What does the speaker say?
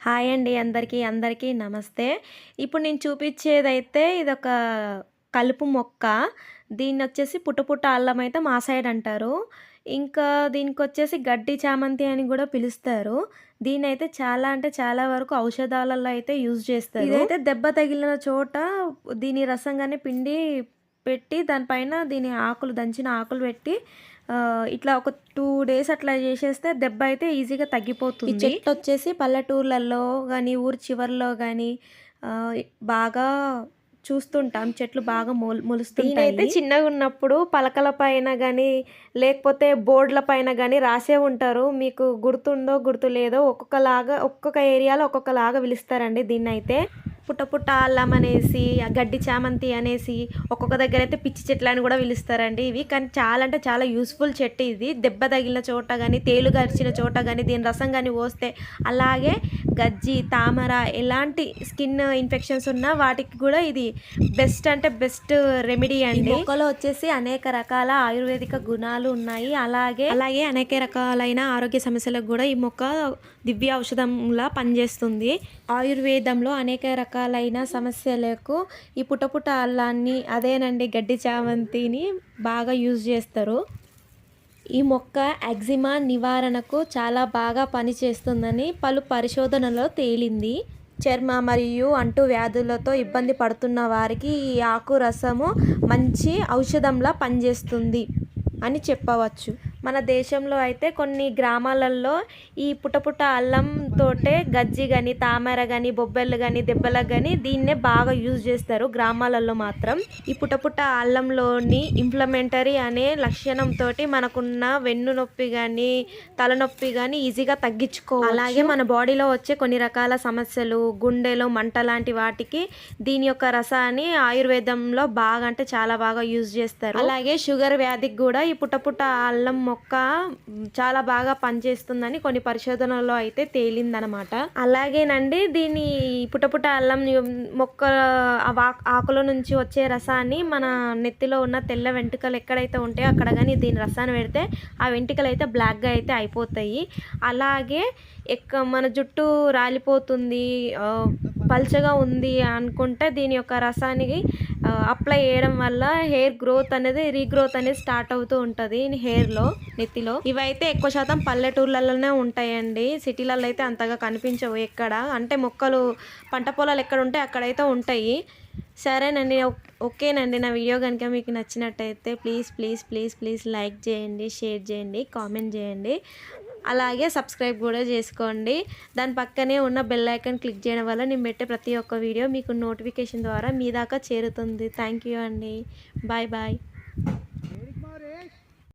Hi అండి అందరికీ అందరికీ నమస్తే. ఇప్పుడు నేను చూపించేదైతే ఇదొక కలుపు మొక్క. దీన్ని వచ్చేసి పుట్టపుట్ట అల్లం అయితే మా సైడ్ అంటారు. ఇంకా దీనికి వచ్చేసి గడ్డి చామంతి అని కూడా పిలుస్తారు. దీని అయితే చాలా అంటే చాలా వరకు ఔషధాలలో అయితే యూజ్ చేస్తారు. ఇదైతే దెబ్బ తగిలిన చోట దీని రసంగానే పిండి పెట్టి దానిపైన దీని ఆకులు దంచిన ఆకులు పెట్టి ఇట్లా ఒక టూ డేస్ అట్లా చేసేస్తే దెబ్బ అయితే ఈజీగా తగ్గిపోతుంది. చెట్టు వచ్చేసి పల్లెటూర్లలో కానీ ఊరి చివర్లో కానీ బాగా చూస్తుంటాం. చెట్లు బాగా మొల్ మొలుస్తుంటాయి. అయితే చిన్నగా ఉన్నప్పుడు పలకల పైన కానీ లేకపోతే బోర్డుల పైన కానీ రాసే ఉంటారు. మీకు గుర్తుందో గుర్తు లేదో ఒక్కొక్కలాగా ఒక్కొక్క ఏరియాలో ఒక్కొక్కలాగా పిలుస్తారండి దీన్ని అయితే పుట్ట పుట్ట అల్లం అనేసి గడ్డి చామంతి అనేసి ఒక్కొక్క దగ్గర అయితే పిచ్చి చెట్లు అని కూడా పిలుస్తారండి ఇవి. కానీ చాలా అంటే చాలా యూస్ఫుల్ చెట్టు ఇది. దెబ్బ తగిలిన చోట కానీ తేలు గరిచిన చోట కానీ దీని రసం కానీ పోస్తే అలాగే గజ్జి తామర ఎలాంటి స్కిన్ ఇన్ఫెక్షన్స్ ఉన్నా వాటికి కూడా ఇది బెస్ట్ అంటే బెస్ట్ రెమెడీ అండి. మొక్కలో వచ్చేసి అనేక రకాల ఆయుర్వేదిక గుణాలు ఉన్నాయి. అలాగే అలాగే అనేక రకాలైన ఆరోగ్య సమస్యలకు కూడా ఈ మొక్క దివ్య ఔషధంలా పనిచేస్తుంది. ఆయుర్వేదంలో అనేక రకాలైన సమస్యలకు ఈ పుటపుట అల్లాన్ని అదేనండి గడ్డి చామంతిని బాగా యూజ్ చేస్తారు. ఈ మొక్క ఎగ్జిమా నివారణకు చాలా బాగా పనిచేస్తుందని పలు పరిశోధనలో తేలింది. చర్మ మరియు అంటు వ్యాధులతో ఇబ్బంది పడుతున్న వారికి ఈ ఆకు రసము మంచి ఔషధంలా పనిచేస్తుంది అని చెప్పవచ్చు. మన దేశంలో అయితే కొన్ని గ్రామాలలో ఈ పుటపుట అల్లం తోటే గజ్జి కానీ తామర కానీ బొబ్బెలు కానీ దెబ్బలకు కానీ దీన్నే బాగా యూజ్ చేస్తారు గ్రామాలలో మాత్రం. ఈ పుటపుట అల్లంలోని ఇంప్లమెంటరీ అనే లక్షణంతో మనకున్న వెన్ను నొప్పి కానీ తలనొప్పి కానీ ఈజీగా తగ్గించుకో అలాగే మన బాడీలో వచ్చే కొన్ని రకాల సమస్యలు గుండెలో మంట లాంటి వాటికి దీని యొక్క రసాన్ని ఆయుర్వేదంలో బాగా అంటే చాలా బాగా యూజ్ చేస్తారు. అలాగే షుగర్ వ్యాధికి కూడా ఈ పుట్టపుట్ట అల్లం మొక్క మొక్క చాలా బాగా పనిచేస్తుందని కొన్ని పరిశోధనల్లో అయితే తేలిందనమాట. అలాగేనండి దీని పుటపుట అల్లం మొక్క ఆకుల నుంచి వచ్చే రసాన్ని మన నెత్తిలో ఉన్న తెల్ల వెంట్రుకలు ఎక్కడైతే ఉంటాయో అక్కడ కానీ దీని రసాన్ని పెడితే ఆ వెంట్రుకలు అయితే బ్లాక్గా అయితే అయిపోతాయి. అలాగే ఎక్క మన జుట్టు రాలిపోతుంది పల్చగా ఉంది అనుకుంటే దీని యొక్క రసానికి అప్లై చేయడం వల్ల హెయిర్ గ్రోత్ అనేది రీగ్రోత్ అనేది స్టార్ట్ అవుతూ ఉంటుంది హెయిర్లో నెత్తిలో. ఇవైతే ఎక్కువ శాతం పల్లెటూర్లలోనే ఉంటాయండి. సిటీలలో అయితే అంతగా కనిపించవు ఎక్కడ. అంటే మొక్కలు పంట పొలాలు ఎక్కడ ఉంటే అక్కడైతే ఉంటాయి. సరేనండి ఓ- ఓకేనండి నా వీడియో కనుక మీకు నచ్చినట్టయితే please please please please like చేయండి షేర్ చేయండి కామెంట్ చేయండి. అలాగే సబ్స్క్రైబ్ కూడా చేసుకోండి. దాని పక్కనే ఉన్న బెల్ ఐకాన్ క్లిక్ చేయడం వల్ల నేను పెట్టే ప్రతి ఒక్క వీడియో మీకు నోటిఫికేషన్ ద్వారా మీ దాకా చేరుతుంది. థ్యాంక్ యూ అండి. Bye bye